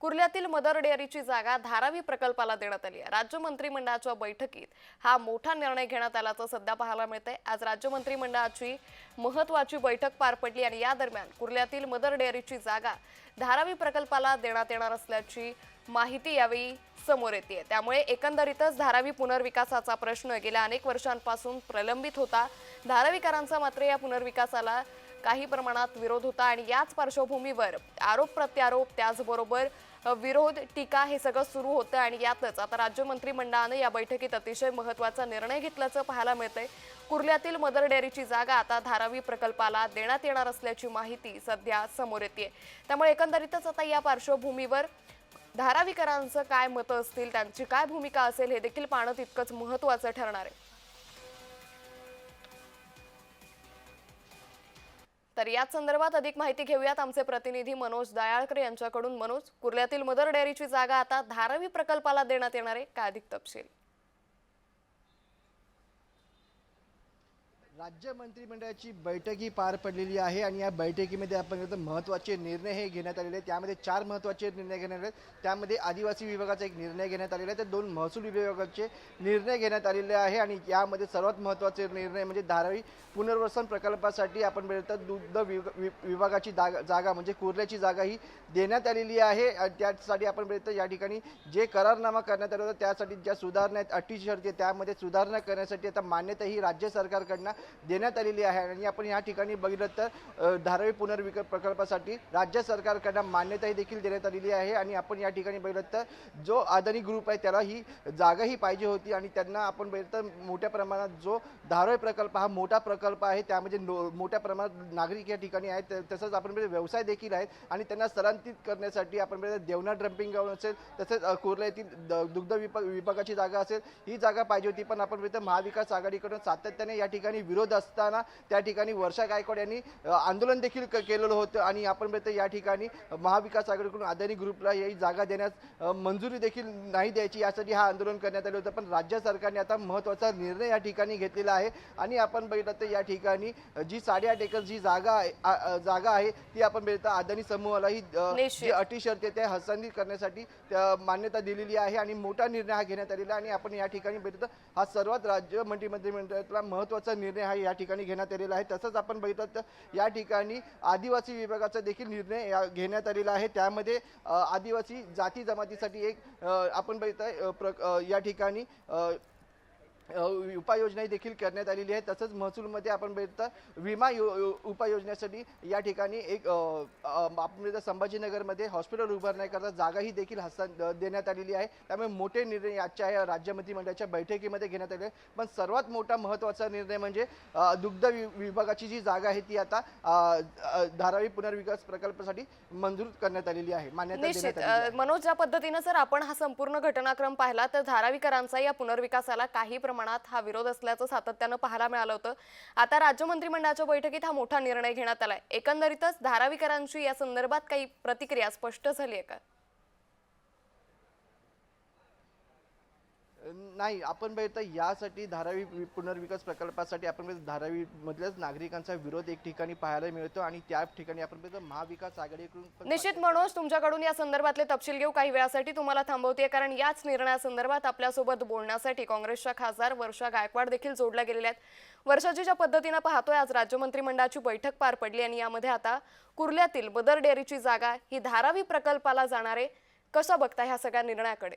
कुर्ल्यातील mother डेअरीची जागा धारावी प्रकल्पाला देण्यात आली आहे. राज्य मंत्रिमंडळाच्या बैठकीत हा मोठा निर्णय घेण्यात आल्याचं सध्या पाहायला मिळतंय. आज राज्य मंत्रिमंडळाची महत्वाची बैठक पार पडली आणि या दरम्यान कुर्ल्यातील मदर डेअरीची जागा धारावी प्रकल्पाला देण्यात येणार असल्याची माहिती यावेळी समोर येते त्यामुळे एकंदरीतच धारावी पुनर्विकासाचा प्रश्न गेल्या अनेक वर्षांपासून प्रलंबित होता. धारावीकरांचा मात्र या पुनर्विकासाला काही प्रमाणात विरोध होता आणि याच पार्श्वभूमीवर आरोप प्रत्यारोप त्याचबरोबर विरोध टीका हे सगळं सुरू होतं आणि यातच आता राज्य मंत्रिमंडळानं या बैठकीत अतिशय महत्त्वाचा निर्णय घेतल्याचं पाहायला मिळतंय. कुर्ल्यातील मदर डेअरीची जागा आता धारावी प्रकल्पाला देण्यात येणार असल्याची माहिती सध्या समोर येते त्यामुळे एकंदरीतच आता या पार्श्वभूमीवर धारावीकरांचं काय मतं असतील त्यांची काय भूमिका असेल हे देखील पाहणं तितकंच महत्त्वाचं ठरणार आहे. तर याच संदर्भात अधिक माहिती घेऊयात आमचे प्रतिनिधी मनोज दयाळकर यांच्याकडून. मनोज कुर्ल्यातील मदर डेअरीची जागा आता धारावी प्रकल्पाला देण्यात येणार आहे. काय अधिक तपशील? राज्य मंत्रिमंडळाची बैठकी पार पडलेली आहे आणि या बैठकीमध्ये आपण महत्त्वाचे निर्णय हे घेण्यात आलेले आहेत. त्यामध्ये चार महत्त्वाचे निर्णय घेण्यात आले आहेत. त्यामध्ये आदिवासी विभागाचा एक निर्णय घेण्यात आलेला आहे. तर दोन महसूल विभागाचे निर्णय घेण्यात आलेले आहे आणि यामध्ये सर्वात महत्त्वाचे निर्णय म्हणजे धारावी पुनर्वसन प्रकल्पासाठी आपण तर दुग्ध वि- विभागाची जागा जागा म्हणजे कुर्ल्याची जागा ही देण्यात आलेली आहे. त्यासाठी आपण बघतो या ठिकाणी जे करारनामा करण्यात आला होता त्यासाठी ज्या सुधारणा आहेत अटी शर्ती त्यामध्ये सुधारणा करण्यासाठी आता मान्यता ही राज्य सरकारकडनं देण्यात आलेली आहे. आणि आपण या ठिकाणी बघितलं तर धारावी पुनर्विक प्रकल्पासाठी राज्य सरकारकडनं मान्यताही देखील देण्यात आलेली आहे. आणि आपण या ठिकाणी बघितलं तर जो अदानी ग्रुप आहे त्याला ही जागाही पाहिजे होती. आणि त्यांना आपण बघितलं तर मोठ्या प्रमाणात जो धारावी प्रकल्प हा मोठा प्रकल्प आहे त्यामध्ये नो- मोठ्या प्रमाणात नागरिक या ठिकाणी आहेत. तसंच आपण व्यवसाय देखील आहेत. आणि त्यांना स्थलांतरित करण्यासाठी आपण देवना ड्रम्पिंग ग्राउंड असेल तसेच कुर्ला येथील द- दुग्ध विभाग विभागाची जागा असेल ही जागा पाहिजे होती. पण आपण बघितलं महाविकास आघाडीकडून सातत्याने या ठिकाणी विरोध असताना त्या ठिकाणी वर्षा गायकवाड यांनी आंदोलन देखील क- केलेलं होतं आणि आपण बघितलं या ठिकाणी महाविकास आघाडीकडून अदानी ग्रुपला ही जागा देण्यास मंजुरी देखील नाही द्यायची यासाठी हा आंदोलन करण्यात आलं होतं पण राज्य सरकारने आता महत्त्वाचा निर्णय या ठिकाणी घेतलेला आहे आणि आपण बघितलं तर या ठिकाणी जी साडेआठ एकर जी जागा आहे जागा आहे ती आपण बघितलं अदानी समूहाला ही अ, निश्चित. जी अटी शर्ती त्या हस्तांतरित करण्यासाठी मान्यता दिलेली आहे आणि मोठा निर्णय हा घेण्यात आलेला आणि आपण या ठिकाणी बघितलं हा सर्वात राज्य मंत्री मंत्रिमंडळातला महत्त्वाचा निर्णय हा या ठिकाणी घेण्यात आलेला आहे. तसंच आपण बघितलं तर या ठिकाणी आदिवासी विभागाचा देखील निर्णय या- घेण्यात आलेला आहे. त्यामध्ये आदिवासी जाती जमातीसाठी एक आपण बघितलं प्र या ठिकाणी उपाययोजनाही देखील करण्यात आलेली आहे तसंच महसूलमध्ये आपण बघितलं विमा यो उपाययोजनेसाठी या ठिकाणी एक आपण संभाजीनगरमध्ये हॉस्पिटल उभारण्याकरता जागाही देखील हस्तां देण्यात आलेली आहे. त्यामुळे मोठे निर्णय आजच्या या राज्य मंत्रिमंडळाच्या बैठकीमध्ये घेण्यात आले. पण सर्वात मोठा महत्त्वाचा निर्णय म्हणजे दुग्ध वि- विभागाची जी जागा आहे ती आता धारावी पुनर्विकास प्रकल्पासाठी मंजूर करण्यात आलेली आहे. मान्यता मनोज या पद्धतीनं जर आपण हा संपूर्ण घटनाक्रम पाहिला तर धारावीकरांचा या पुनर्विकासाला काही प्रमाणात हा विरोध असल्याचं सातत्यानं पाहायला मिळालं होतं. आता राज्य मंत्रिमंडळाच्या बैठकीत हा मोठा निर्णय घेण्यात आलाय. एकंदरीतच धारावीकरांची या संदर्भात काही प्रतिक्रिया स्पष्ट झाली आहे का? नाही आपण बघितलं यासाठी धारावी पुनर्विकास प्रकल्पासाठी आपण बघितलं धारावी मधल्याच नागरिकांचा विरोध एक ठिकाणी पाहायला मिळतो आणि त्या ठिकाणी आपण बघितलं महाविकास आघाडीकडून निश्चित मनोज तुमच्याकडून या संदर्भातले तपशील घेऊ. काही वेळासाठी तुम्हाला थांबवते कारण याच निर्णयासंदर्भात आपल्यासोबत बोलण्यासाठी काँग्रेसच्या खासदार वर्षा गायकवाड देखील जोडल्या गेलेल्या आहेत. वर्षाची ज्या पद्धतीनं पाहतोय आज राज्य मंत्रिमंडळाची बैठक पार पडली आणि यामध्ये आता कुर्ल्यातील बदर डेअरीची जागा ही धारावी प्रकल्पाला जाणार कसं बघता ह्या सगळ्या निर्णयाकडे?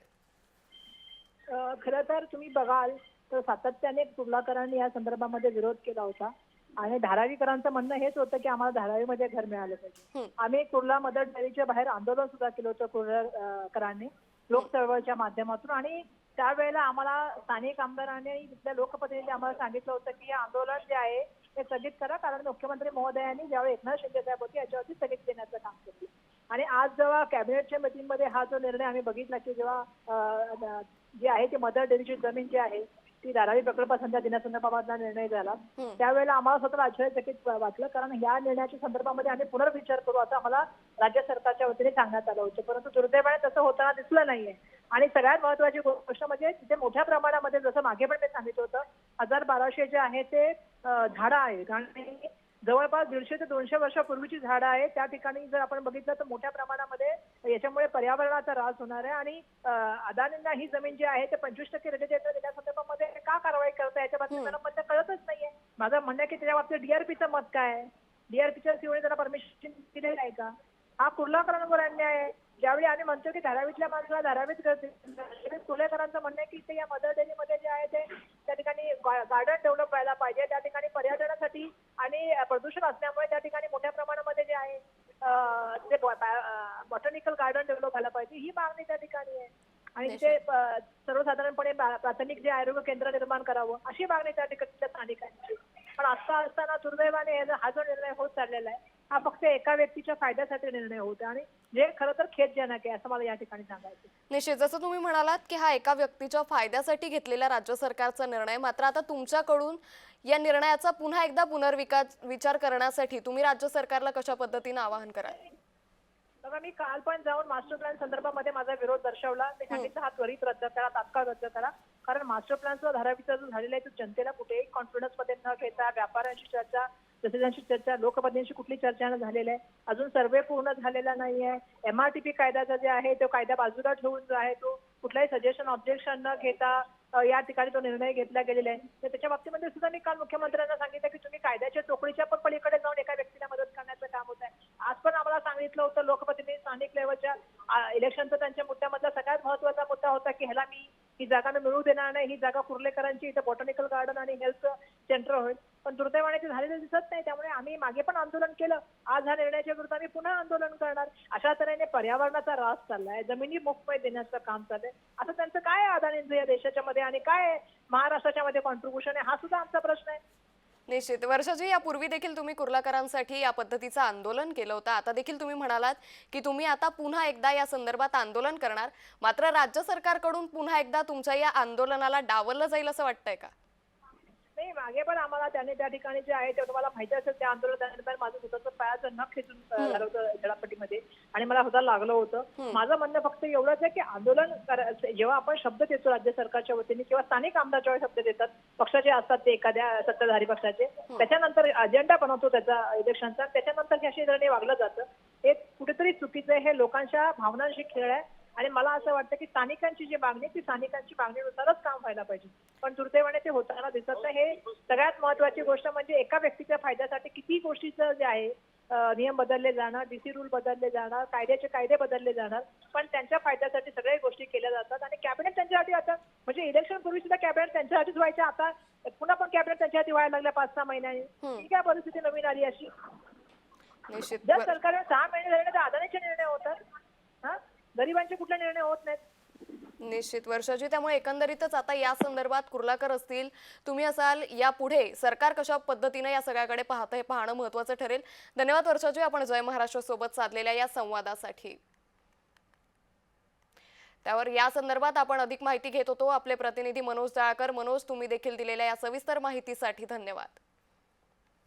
खरं तर तुम्ही बघाल तर सातत्याने कुर्लाकरांनी या संदर्भामध्ये विरोध केला होता. आणि धारावीकरांचं म्हणणं हेच होतं की आम्हाला धारावीमध्ये घर मिळालं पाहिजे. आम्ही कुर्ला मदर डेअरीच्या बाहेर आंदोलन सुद्धा केलं होतं कुर्लाकरांनी लोक चळवळीच्या माध्यमातून. आणि त्यावेळेला आम्हाला स्थानिक आमदारांनी आणि तिथल्या लोकप्रतिनिधी आम्हाला सांगितलं होतं की हे आंदोलन जे आहे ते स्थगित करा. कारण मुख्यमंत्री महोदयांनी ज्यावेळी एकनाथ शिंदे साहेब होते याच्यावरती स्थगित देण्याचं काम जेव्हा कॅबिनेटच्या मीटिंगमध्ये हा जो निर्णय आम्ही बघितला की जेव्हा जी आहे ती मदर डेअरीची जमीन जी आहे ती धारावी प्रकल्पासंध्या देण्यासंदर्भातला निर्णय झाला. त्यावेळेला आम्हाला स्वतःला आश्चर्यचकित वाटलं कारण या निर्णयाच्या संदर्भामध्ये आम्ही पुनर्विचार करू असं आम्हाला राज्य सरकारच्या वतीने सांगण्यात आलं होतं. परंतु दुर्दैवाने तसं होताना दिसलं नाहीये. आणि सगळ्यात महत्वाची गोष्ट म्हणजे तिथे मोठ्या प्रमाणामध्ये जसं मागे पण मी सांगितलं होतं हजार बाराशे जे आहे ते झाडं आहेत. आणि जवळपास दीडशे ते दोनशे वर्षापूर्वीची झाडं आहेत. त्या ठिकाणी जर आपण बघितलं तर मोठ्या प्रमाणामध्ये याच्यामुळे पर्यावरणाचा ऱ्हास होणार आहे आणि अदानींना ही जमीन जी आहे ते पंचवीस टक्के देण्या संदर्भामध्ये का कारवाई करताय याच्या बाबतीत मला मत कळतच नाहीये. माझं म्हणणं आहे की त्याच्या बाबतीत डीआरपीचं मत काय आहे? डीआरपीच्या सीओने त्यांना परमिशन दिलेलं आहे का? हा कुर्लाकरांवर अन्याय आहे. ज्यावेळी आम्ही म्हणतो की धारावीतल्या माणसाला धारावीत करते कुर्लेकरांचं म्हणणं आहे की ते या मदर डेअरीमध्ये जे आहे ते त्या ठिकाणी गार्डन डेव्हलप व्हायला पाहिजे. त्या ठिकाणी पर्यटनासाठी आणि प्रदूषण असल्यामुळे त्या ठिकाणी मोठ्या प्रमाणामध्ये जे आहे ते बॉटनिकल गार्डन डेव्हलप व्हायला पाहिजे. ही मागणी त्या ठिकाणी आहे. आणि अं, सर्वसाधारणपणे प्रा- प्राथमिक जे आरोग्य केंद्र निर्माण करावं अशी मागणी त्या ठिकाणच्या स्थानिकांची. पण असता असताना दुर्दैवाने हे हा जो निर्णय होत चाललेला आहे हा फक्त एका व्यक्तीच्या फायद्यासाठी निर्णय होतो आणि जे खरं तर खेदजनक आहे असं मला या ठिकाणी सांगायचं. निश्चित. जसं तुम्ही म्हणालात की हा एका व्यक्तीच्या फायद्यासाठी घेतलेला राज्य सरकारचा निर्णय मात्र आता तुमच्याकडून या निर्णयाचा पुन्हा एकदा पुनर्विकास विचार करण्यासाठी तुम्ही राज्य सरकारला कशा पद्धतीनं आवाहन कराल? बघा मी काल पण जाऊन मास्टर प्लॅन संदर्भामध्ये माझा विरोध दर्शवला. सांगितलं हा त्वरित रद्द करा तात्काळ रद्द करा. कारण मास्टर प्लॅनचा धारावीचा जो झालेला आहे तो जनतेला कुठेही कॉन्फिडन्समध्ये न घेता व्यापाऱ्यांशी चर्चा जसेजांशी चर्चा लोकपतींशी कुठली चर्चा झालेली आहे. अजून सर्वे पूर्ण झालेला नाहीये एमआरटीपी कायद्याचा जे आहे तो कायदा बाजूला ठेवून जो आहे तो कुठलाही सजेशन ऑब्जेक्शन न घेता या ठिकाणी तो निर्णय घेतला गेलेला आहे. तर त्याच्या बाबतीमध्ये सुद्धा मी काल मुख्यमंत्र्यांना सांगितलं की तुम्ही कायद्याच्या चोकडीच्या पण पलीकडे जाऊन एका व्यक्तीला मदत करण्याचं काम होत आहे. आज पण आम्हाला सांगितलं होतं लोकप्रतिनिधी स्थानिक लेवलच्या इलेक्शनचा त्यांच्या मुद्द्यामधला सगळ्यात महत्त्वाचा मुद्दा होता की ह्याला मी ही जागा मी मिळू देणार नाही ही जागा कुर्लेकरांची इथं बॉटनिकल गार्डन आणि हेल्थ सेंटर होईल. पण दुर्दैवाने ते झालेलं दिसत नाही. त्यामुळे आम्ही मागे पण आंदोलन केलं. आज हा निर्णयाच्या विरुद्ध आम्ही पुन्हा आंदोलन करणार. अशा तऱ्हेने पर्यावरणाचा ऱ्हास चाललाय. जमिनी मोकमय देण्याचं काम चाललंय. असं त्यांचं काय अदानींचं या देशाच्या मध्ये? आणि काय महाराष्ट्राच्या मध्ये कॉन्ट्रीब्युशन आहे? हा सुद्धा आमचा प्रश्न आहे. निश्चित. वर्षाजी यापूर्वी देखील तुम्ही कुर्लाकरांसाठी या पद्धतीचं आंदोलन केलं होतं. आता देखील तुम्ही म्हणालात की तुम्ही आता पुन्हा एकदा या संदर्भात आंदोलन करणार. मात्र राज्य सरकारकडून पुन्हा एकदा तुमच्या या आंदोलनाला डावललं जाईल असं वाटतंय का? नाही मागे पण आम्हाला त्यांनी त्या ठिकाणी जे आहे ते तुम्हाला माहिती असेल त्या आंदोलनादरम्यान माझं स्वतःचं पायाचं नख खेचून झालं होतं झडापट्टीमध्ये आणि मला स्वतः लागलं होतं. माझं म्हणणं फक्त एवढंच आहे की आंदोलन जेव्हा आपण शब्द देतो राज्य सरकारच्या वतीने किंवा स्थानिक आमदार जेव्हा शब्द देतात पक्षाचे असतात ते एखाद्या सत्ताधारी पक्षाचे त्याच्यानंतर अजेंडा बनवतो त्याचा इलेक्शनचा त्याच्यानंतर हे असे निर्णय वागलं जातं. हे कुठेतरी चुकीचं आहे. हे लोकांच्या भावनांशी खेळ आहे. आणि मला असं वाटतं की स्थानिकांची जी मागणी आहे, ती स्थानिकांची मागणीनुसारच काम व्हायला पाहिजे. पण दुर्दैवाने ते होताना दिसत नाही. हे सगळ्यात महत्वाची गोष्ट म्हणजे एका व्यक्तीच्या फायद्यासाठी किती गोष्टीचं जे आहे नियम बदलले जाणार डीसी रूल बदलले जाणार कायद्याचे कायदे बदलले जाणार पण त्यांच्या फायद्यासाठी सगळ्या गोष्टी केल्या जातात. आणि कॅबिनेट त्यांच्यासाठी आता म्हणजे इलेक्शन पूर्वी सुद्धा कॅबिनेट त्यांच्यासाठीच व्हायचं आता पुन्हा पण कॅबिनेट त्यांच्यासाठी व्हायला लागल्या पाच सहा महिन्यांनी. ही काय परिस्थिती नवीन आली अशी? जर सरकारने सहा महिने झाले तर अदानीचे निर्णय होतात. हा? गरिबांचे कुठले निर्णय होत नाहीत? निश्चित. वर्षाची त्यामुळे एकंदरीतच आता या संदर्भात कुर्लाकर असतील तुम्ही असाल यापुढे सरकार कशा पद्धतीने या सगळ्याकडे पाहतं हे पाहणं महत्वाचं ठरेल. धन्यवाद वर्षाची आपण जय महाराष्ट्र सोबत साधलेल्या या संवादासाठी. त्यावर या संदर्भात आपण अधिक माहिती घेत होतो. आपले प्रतिनिधी मनोज जाळकर. मनोज तुम्ही देखील दिलेल्या या सविस्तर माहितीसाठी धन्यवाद.